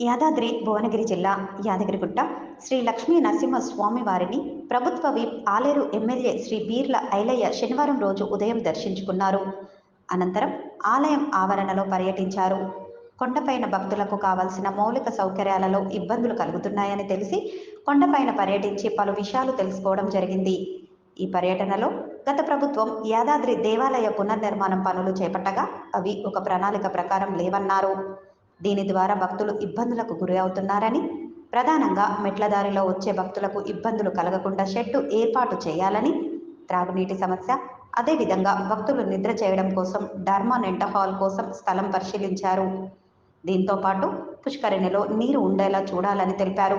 యాదాద్రి భువనగిరి జిల్లా యాదగిరిగుట్ట శ్రీ లక్ష్మీ నరసింహ స్వామి వారిని ప్రభుత్వ విప్ ఆలేరు ఎమ్మెల్యే శ్రీ బీర్ల ఐలయ్య శనివారం రోజు ఉదయం దర్శించుకున్నారు. అనంతరం ఆలయం ఆవరణలో పర్యటించారు. కొండపైన భక్తులకు కావలసిన మౌలిక సౌకర్యాలలో ఇబ్బందులు కలుగుతున్నాయని తెలిసి కొండపైన పర్యటించి పలు విషయాలు తెలుసుకోవడం జరిగింది. ఈ పర్యటనలో గత ప్రభుత్వం యాదాద్రి దేవాలయ పునర్నిర్మాణం పనులు చేపట్టగా అవి ఒక ప్రణాళిక ప్రకారం లేవన్నారు. దీని ద్వారా భక్తులు ఇబ్బందులకు గురి అవుతున్నారని ప్రధానంగా మెట్లదారిలో వచ్చే భక్తులకు ఇబ్బందులు కలగకుండా షెడ్డు ఏర్పాటు చేయాలని త్రాగునీటి సమస్య అదేవిధంగా భక్తులు నిద్ర చేయడం కోసం డర్మానెంట హాల్ కోసం స్థలం పరిశీలించారు. దీంతో పాటు పుష్కరిణిలో నీరు ఉండేలా చూడాలని తెలిపారు.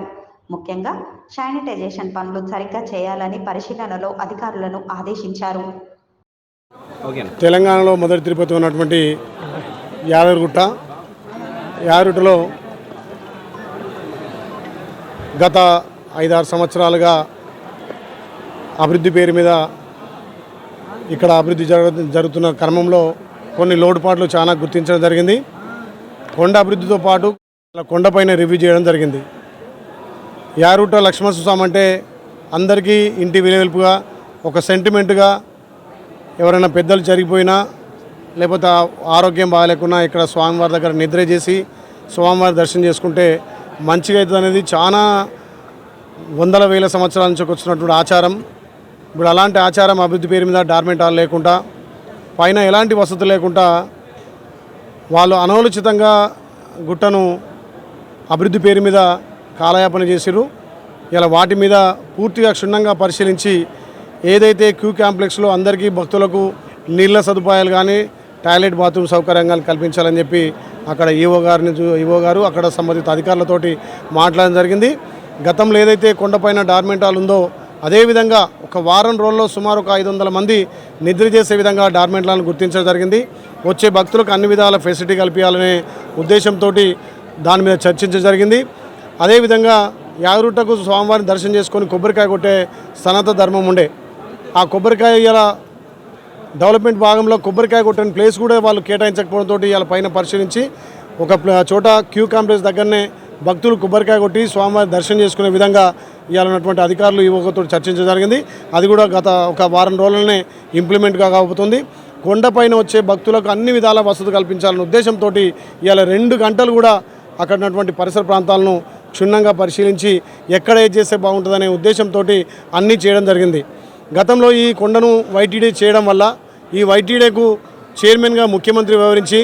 ముఖ్యంగా శానిటైజేషన్ పనులు సరిగ్గా చేయాలని పరిశీలనలో అధికారులను ఆదేశించారు. తెలంగాణలో మొదటి తిరుపతి ఉన్నటువంటి యాదగిరిగుట్ట యాదగిరిగుట్టలో గత ఐదారు సంవత్సరాలుగా అభివృద్ధి పేరు మీద ఇక్కడ అభివృద్ధి జరుగు జరుగుతున్న క్రమంలో కొన్ని లోటుపాట్లు చాలా గుర్తించడం జరిగింది. కొండ అభివృద్ధితో పాటు కొండపైన రివ్యూ చేయడం జరిగింది. యారుట లక్ష్మణ స్వామి అంటే అందరికీ ఇంటి విలువెలుపుగా ఒక సెంటిమెంట్గా ఎవరైనా పెద్దలు జరిగిపోయినా లేకపోతే ఆరోగ్యం బాగాలేకున్నా ఇక్కడ స్వామివారి దగ్గర నిద్ర చేసి స్వామివారి దర్శనం చేసుకుంటే మంచిగా అవుతుంది అనేది చాలా వందల వేల సంవత్సరాల నుంచి వచ్చినటువంటి ఆచారం. ఇప్పుడు అలాంటి ఆచారం అభివృద్ధి పేరు మీద డార్మెంట్ హాల్ లేకుండా పైన ఎలాంటి వసతి లేకుండా వాళ్ళు అనవలోచితంగా గుట్టను అభివృద్ధి పేరు మీద కాలయాపన చేసిరు ఇలా వాటి మీద పూర్తిగా క్షుణ్ణంగా పరిశీలించి ఏదైతే క్యూ కాంప్లెక్స్లో అందరికీ భక్తులకు నీళ్ళ సదుపాయాలు కానీ టాయిలెట్ బాత్రూమ్ సౌకర్యంగా కల్పించాలని చెప్పి అక్కడ ఈవో గారిని ఈవో గారు అక్కడ సంబంధిత అధికారులతోటి మాట్లాడడం జరిగింది. గతంలో ఏదైతే కొండపైన డార్మెంట్ హాల్ ఉందో అదేవిధంగా ఒక వారం రోజుల్లో సుమారు ఒక ఐదు వందల మంది నిద్ర చేసే విధంగా డార్మెంట్లను గుర్తించడం జరిగింది. వచ్చే భక్తులకు అన్ని విధాల ఫెసిలిటీ కల్పించాలనే ఉద్దేశంతో దాని మీద చర్చించడం జరిగింది. అదేవిధంగా యాగరుటకు స్వామివారిని దర్శనం చేసుకొని కొబ్బరికాయ కొట్టే సనాతన ధర్మం ఉండే. ఆ కొబ్బరికాయ ఇలా డెవలప్మెంట్ భాగంలో కొబ్బరికాయ కొట్టని ప్లేస్ కూడా వాళ్ళు కేటాయించకపోవడంతో ఇలా పైన పరిశీలించి ఒక చోట క్యూ కాంప్లెక్స్ దగ్గరనే భక్తులు కొబ్బరికాయ కొట్టి స్వామివారి దర్శనం చేసుకునే విధంగా ఇవాళ ఉన్నటువంటి అధికారులు యువకతో చర్చించడం జరిగింది. అది కూడా గత ఒక వారం రోజులనే ఇంప్లిమెంట్గా కాబోతుంది. కొండపైన వచ్చే భక్తులకు అన్ని విధాల వసతి కల్పించాలనే ఉద్దేశంతో ఇవాళ రెండు గంటలు కూడా అక్కడ ఉన్నటువంటి పరిసర ప్రాంతాలను క్షుణ్ణంగా పరిశీలించి ఎక్కడ ఏది చేస్తే బాగుంటుందనే ఉద్దేశంతో అన్నీ చేయడం జరిగింది. గతంలో ఈ కొండను వైటీడీ చేయడం వల్ల ఈ వైటీడీకు చైర్మన్గా ముఖ్యమంత్రి వివరించి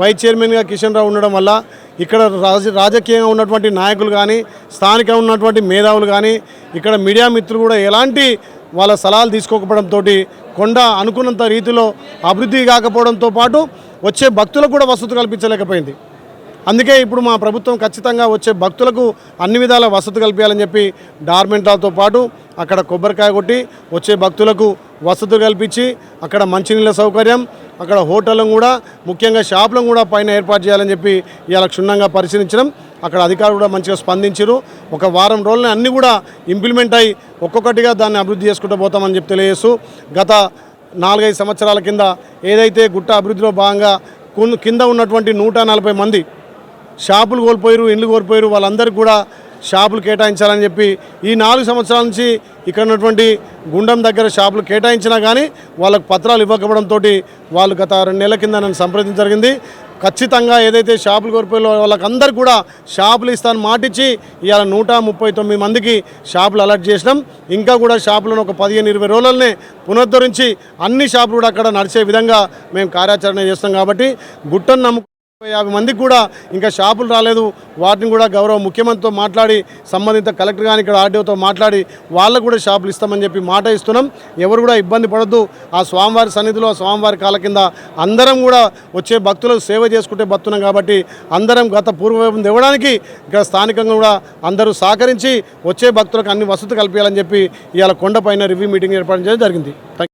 వైస్ చైర్మన్గా కిషన్ రావు ఉండడం వల్ల ఇక్కడ రాజ రాజకీయంగా ఉన్నటువంటి నాయకులు కానీ స్థానికంగా ఉన్నటువంటి మేధావులు కానీ ఇక్కడ మీడియా మిత్రులు కూడా ఎలాంటి వాళ్ళ సలహాలు తీసుకోకపోవడంతో కొండ అనుకున్నంత రీతిలో అభివృద్ధి కాకపోవడంతో పాటు వచ్చే భక్తులకు కూడా వసతి కల్పించలేకపోయింది. అందుకే ఇప్పుడు మా ప్రభుత్వం ఖచ్చితంగా వచ్చే భక్తులకు అన్ని విధాల వసతి కల్పించాలని చెప్పి డార్మెంటాలతో పాటు అక్కడ కొబ్బరికాయ కొట్టి వచ్చే భక్తులకు వసతి కల్పించి అక్కడ మంచినీళ్ళ సౌకర్యం అక్కడ హోటళ్ళను కూడా ముఖ్యంగా షాపులను కూడా పైన ఏర్పాటు చేయాలని చెప్పి ఇవాళ క్షుణ్ణంగా పరిశీలించడం అక్కడ అధికారులు కూడా మంచిగా స్పందించారు ఒక వారం రోజులనే అన్నీ కూడా ఇంప్లిమెంట్ అయ్యి ఒక్కొక్కటిగా దాన్ని అభివృద్ధి చేసుకుంటూ పోతామని చెప్పి తెలియజేస్తూ గత నాలుగైదు సంవత్సరాల కింద ఏదైతే గుట్ట అభివృద్ధిలో భాగంగా కింద ఉన్నటువంటి నూట నలభై మంది షాపులు కోల్పోయారు ఇండ్లు కోల్పోయారు వాళ్ళందరికీ కూడా షాపులు కేటాయించాలని చెప్పి ఈ నాలుగు సంవత్సరాల నుంచి ఇక్కడ ఉన్నటువంటి గుండం దగ్గర షాపులు కేటాయించినా కానీ వాళ్ళకు పత్రాలు ఇవ్వకపోవడంతో వాళ్ళు గత రెండు నెలల కింద నన్ను సంప్రదించడం జరిగింది. ఖచ్చితంగా ఏదైతే షాపులు కోల్పోయారో వాళ్ళకందరూ కూడా షాపులు ఇస్తాను మాటిచ్చి ఇవాళ నూట ముప్పై తొమ్మిది మందికి షాపులు అలర్ట్ చేసినాం. ఇంకా కూడా షాపులను ఒక పదిహేను ఇరవై రోజులనే పునరుద్ధరించి అన్ని షాపులు కూడా అక్కడ నడిచే విధంగా మేము కార్యాచరణ చేస్తాం కాబట్టి గుట్టను నమ్ము యాభై మందికి కూడా ఇంకా షాపులు రాలేదు. వాటిని కూడా గౌరవ ముఖ్యమంత్రితో మాట్లాడి సంబంధిత కలెక్టర్ కానీ ఇక్కడ ఆర్డీఓతో మాట్లాడి వాళ్ళకు కూడా షాపులు ఇస్తామని చెప్పి మాట ఇస్తున్నాం. ఎవరు కూడా ఇబ్బంది పడద్దు. ఆ స్వామివారి సన్నిధిలో ఆ స్వామివారి కాల కింద అందరం కూడా వచ్చే భక్తులకు సేవ చేసుకుంటే బతున్నాం కాబట్టి అందరం గత పూర్వవైపు ఇవ్వడానికి ఇక్కడ స్థానికంగా కూడా అందరూ సహకరించి వచ్చే భక్తులకు అన్ని వసతి కల్పించాలని చెప్పి ఇవాళ కొండపైన రివ్యూ మీటింగ్ ఏర్పాటు చేయడం జరిగింది.